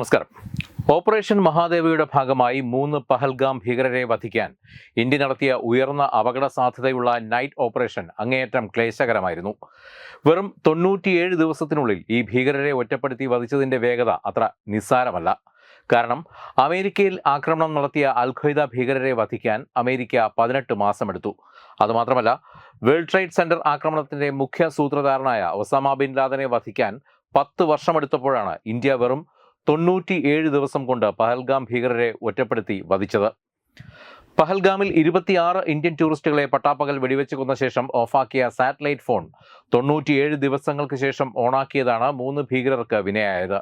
നമസ്കാരം. ഓപ്പറേഷൻ മഹാദേവിയുടെ ഭാഗമായി മൂന്ന് പഹൽഗാം ഭീകരരെ വധിക്കാൻ ഇന്ത്യ നടത്തിയ ഉയർന്ന അപകട സാധ്യതയുള്ള നൈറ്റ് ഓപ്പറേഷൻ അങ്ങേയറ്റം ക്ലേശകരമായിരുന്നു. വെറും തൊണ്ണൂറ്റിയേഴ് ദിവസത്തിനുള്ളിൽ ഈ ഭീകരരെ ഒറ്റപ്പെടുത്തി വധിച്ചതിന്റെ വേഗത അത്ര നിസ്സാരമല്ല. കാരണം അമേരിക്കയിൽ ആക്രമണം നടത്തിയ അൽഖയ്ദ ഭീകരരെ വധിക്കാൻ അമേരിക്ക പതിനെട്ട് മാസമെടുത്തു. അതുമാത്രമല്ല വേൾഡ് ട്രേഡ് സെന്റർ ആക്രമണത്തിന്റെ മുഖ്യ സൂത്രധാരനായ ഒസാമ ബിൻ ലാദനെ വധിക്കാൻ പത്ത് വർഷമെടുത്തപ്പോഴാണ് ഇന്ത്യ വെറും തൊണ്ണൂറ്റി ഏഴ് ദിവസം കൊണ്ട് പഹൽഗാം ഭീകരരെ ഒറ്റപ്പെടുത്തി വധിച്ചത്. പഹൽഗാമിൽ ഇരുപത്തിയാറ് ഇന്ത്യൻ ടൂറിസ്റ്റുകളെ പട്ടാപ്പകൽ വെടിവെച്ച് കൊന്ന ശേഷം ഓഫാക്കിയ സാറ്റലൈറ്റ് ഫോൺ തൊണ്ണൂറ്റിയേഴ് ദിവസങ്ങൾക്ക് ശേഷം ഓണാക്കിയതാണ് മൂന്ന് ഭീകരർക്ക് വിനയായത്.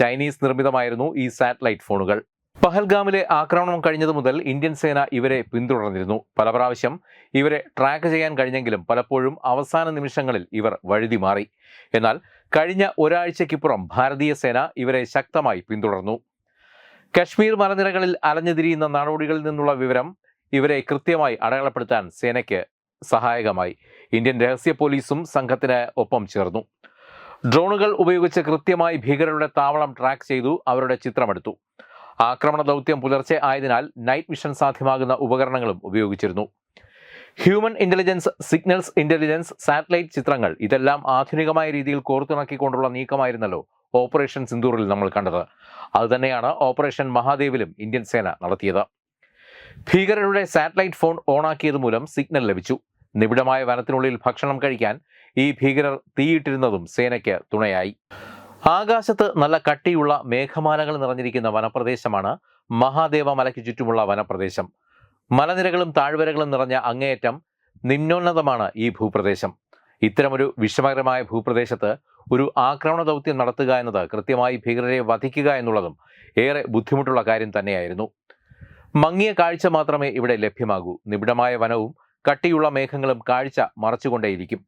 ചൈനീസ് നിർമ്മിതമായിരുന്നു ഈ സാറ്റലൈറ്റ് ഫോണുകൾ. പഹൽഗാമിലെ ആക്രമണം കഴിഞ്ഞതു മുതൽ ഇന്ത്യൻ സേന ഇവരെ പിന്തുടർന്നിരുന്നു. പല പ്രാവശ്യം ഇവരെ ട്രാക്ക് ചെയ്യാൻ കഴിഞ്ഞെങ്കിലും പലപ്പോഴും അവസാന നിമിഷങ്ങളിൽ ഇവർ വഴുതി മാറി. എന്നാൽ കഴിഞ്ഞ ഒരാഴ്ചയ്ക്കിപ്പുറം ഭാരതീയ സേന ഇവരെ ശക്തമായി പിന്തുടർന്നു. കശ്മീർ മലനിരകളിൽ അലഞ്ഞുതിരിയുന്ന നാടോടികളിൽ നിന്നുള്ള വിവരം ഇവരെ കൃത്യമായി അടയാളപ്പെടുത്താൻ സേനയ്ക്ക് സഹായകമായി. ഇന്ത്യൻ രഹസ്യ പോലീസും സംഘത്തിന് ഒപ്പം ചേർന്നു. ഡ്രോണുകൾ ഉപയോഗിച്ച് കൃത്യമായി ഭീകരരുടെ താവളം ട്രാക്ക് ചെയ്തു അവരുടെ ചിത്രമെടുത്തു. ആക്രമണ ദൗത്യം പുലർച്ചെ ആയതിനാൽ നൈറ്റ് മിഷൻ സാധ്യമാകുന്ന ഉപകരണങ്ങളും ഉപയോഗിച്ചിരുന്നു. Human intelligence signals intelligence satellite ചിത്രങ്ങൾ ഇതെല്ലാം ആധുനികമായ രീതിയിൽ കോർത്തിണക്കിക്കൊണ്ടുള്ള നീക്കമായിരുന്നല്ലോ ഓപ്പറേഷൻ സിന്ദൂറിൽ നമ്മൾ കണ്ടത്. അതുതന്നെയാണ് ഓപ്പറേഷൻ മഹാദേവിലും ഇന്ത്യൻ സേന നടത്തിയത്. ഭീകരരുടെ സാറ്റലൈറ്റ് ഫോൺ ഓണാക്കിയത് മൂലം സിഗ്നൽ ലഭിച്ചു. നിബിഡമായ വനത്തിനുള്ളിൽ ഭക്ഷണം കഴിക്കാൻ ഈ ഭീകരർ തീയിട്ടിരുന്നതും സേനയ്ക്ക് തുണയായി. ആകാശത്ത് നല്ല കട്ടിയുള്ള മേഘമാലകൾ നിറഞ്ഞിരിക്കുന്ന വനപ്രദേശമാണ് മഹാദേവ മലയ്ക്ക് ചുറ്റുമുള്ള വനപ്രദേശം. മലനിരകളും താഴ്വരകളും നിറഞ്ഞ അങ്ങേയറ്റം നിമ്നോന്നതമാണ് ഈ ഭൂപ്രദേശം. ഇത്തരമൊരു വിഷമകരമായ ഭൂപ്രദേശത്ത് ഒരു ആക്രമണ ദൗത്യം നടത്തുക എന്നത് കൃത്യമായി ഭീകരരെ വധിക്കുക എന്നുള്ളതും ഏറെ ബുദ്ധിമുട്ടുള്ള കാര്യം തന്നെയായിരുന്നു. മങ്ങിയ കാഴ്ച മാത്രമേ ഇവിടെ ലഭ്യമാകൂ. നിബിഡമായ വനവും കട്ടിയുള്ള മേഘങ്ങളും കാഴ്ച മറച്ചുകൊണ്ടേയിരിക്കും.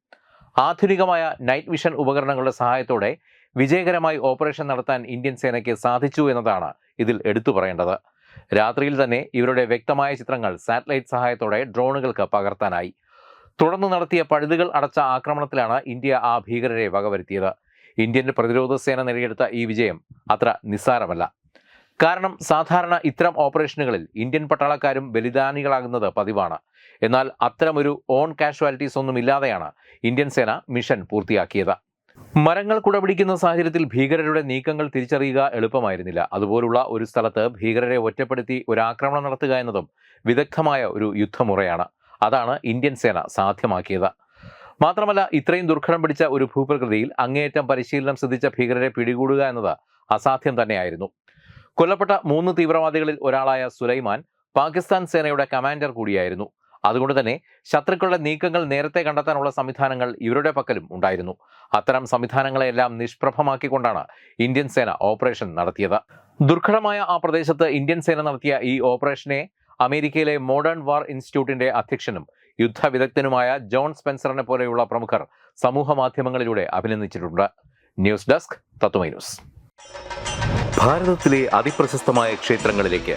ആധുനികമായ നൈറ്റ് വിഷൻ ഉപകരണങ്ങളുടെ സഹായത്തോടെ വിജയകരമായി ഓപ്പറേഷൻ നടത്താൻ ഇന്ത്യൻ സേനയ്ക്ക് സാധിച്ചു എന്നതാണ് ഇതിൽ എടുത്തു പറയേണ്ടത്. രാത്രിയിൽ തന്നെ ഇവരുടെ വ്യക്തമായ ചിത്രങ്ങൾ സാറ്റലൈറ്റ് സഹായത്തോടെ ഡ്രോണുകൾക്ക് പകർത്താനായി. തുടർന്ന് നടത്തിയ പഴുതുകൾ അടച്ച ആക്രമണത്തിലാണ് ഇന്ത്യ ആ ഭീകരരെ വകവരുത്തിയത്. ഇന്ത്യൻ പ്രതിരോധ സേന നേടിയെടുത്ത ഈ വിജയം അത്ര നിസ്സാരമല്ല. കാരണം സാധാരണ ഇത്തരം ഓപ്പറേഷനുകളിൽ ഇന്ത്യൻ പട്ടാളക്കാരും ബലിദാനികളാകുന്നത് പതിവാണ്. എന്നാൽ അത്തരമൊരു ഓൺ കാഷ്വാലിറ്റീസ് ഒന്നും ഇല്ലാതെയാണ് ഇന്ത്യൻ സേന മിഷൻ പൂർത്തിയാക്കിയത്. മരങ്ങൾ കുടപിടിക്കുന്ന സാഹചര്യത്തിൽ ഭീകരരുടെ നീക്കങ്ങൾ തിരിച്ചറിയുക എളുപ്പമായിരുന്നില്ല. അതുപോലുള്ള ഒരു സ്ഥലത്ത് ഭീകരരെ ഒറ്റപ്പെടുത്തി ഒരു ആക്രമണം നടത്തുക എന്നതും വിദഗ്ധമായ ഒരു യുദ്ധമുറയാണ്. അതാണ് ഇന്ത്യൻ സേന സാധ്യമാക്കിയത്. മാത്രമല്ല ഇത്രയും ദുർഘടം പിടിച്ച ഒരു ഭൂപ്രകൃതിയിൽ അങ്ങേയറ്റം പരിശീലനം സിദ്ധിച്ച ഭീകരരെ പിടികൂടുക എന്നത് അസാധ്യം തന്നെയായിരുന്നു. കൊല്ലപ്പെട്ട മൂന്ന് തീവ്രവാദികളിൽ ഒരാളായ സുലൈമാൻ പാകിസ്ഥാൻ സേനയുടെ കമാൻഡർ കൂടിയായിരുന്നു. അതുകൊണ്ട് തന്നെ ശത്രുക്കളുടെ നീക്കങ്ങൾ നേരത്തെ കണ്ടെത്താനുള്ള സംവിധാനങ്ങൾ ഇവരുടെ പക്കലും ഉണ്ടായിരുന്നു. അത്തരം സംവിധാനങ്ങളെല്ലാം നിഷ്പ്രഭമാക്കിക്കൊണ്ടാണ് ഇന്ത്യൻ സേന ഓപ്പറേഷൻ നടത്തിയത്. ദുർഘടമായ ആ പ്രദേശത്ത് ഇന്ത്യൻ സേന നടത്തിയ ഈ ഓപ്പറേഷനെ അമേരിക്കയിലെ മോഡേൺ വാർ ഇൻസ്റ്റിറ്റ്യൂട്ടിന്റെ അധ്യക്ഷനും യുദ്ധവിദഗ്ധനുമായ ജോൺ സ്പെൻസറിനെ പോലെയുള്ള പ്രമുഖർ സമൂഹ മാധ്യമങ്ങളിലൂടെ അഭിനന്ദിച്ചിട്ടുണ്ട്. News desk Tatwamayi news. ഭാരതത്തിലെ അതിപ്രശസ്തമായ ക്ഷേത്രങ്ങളിലേക്ക്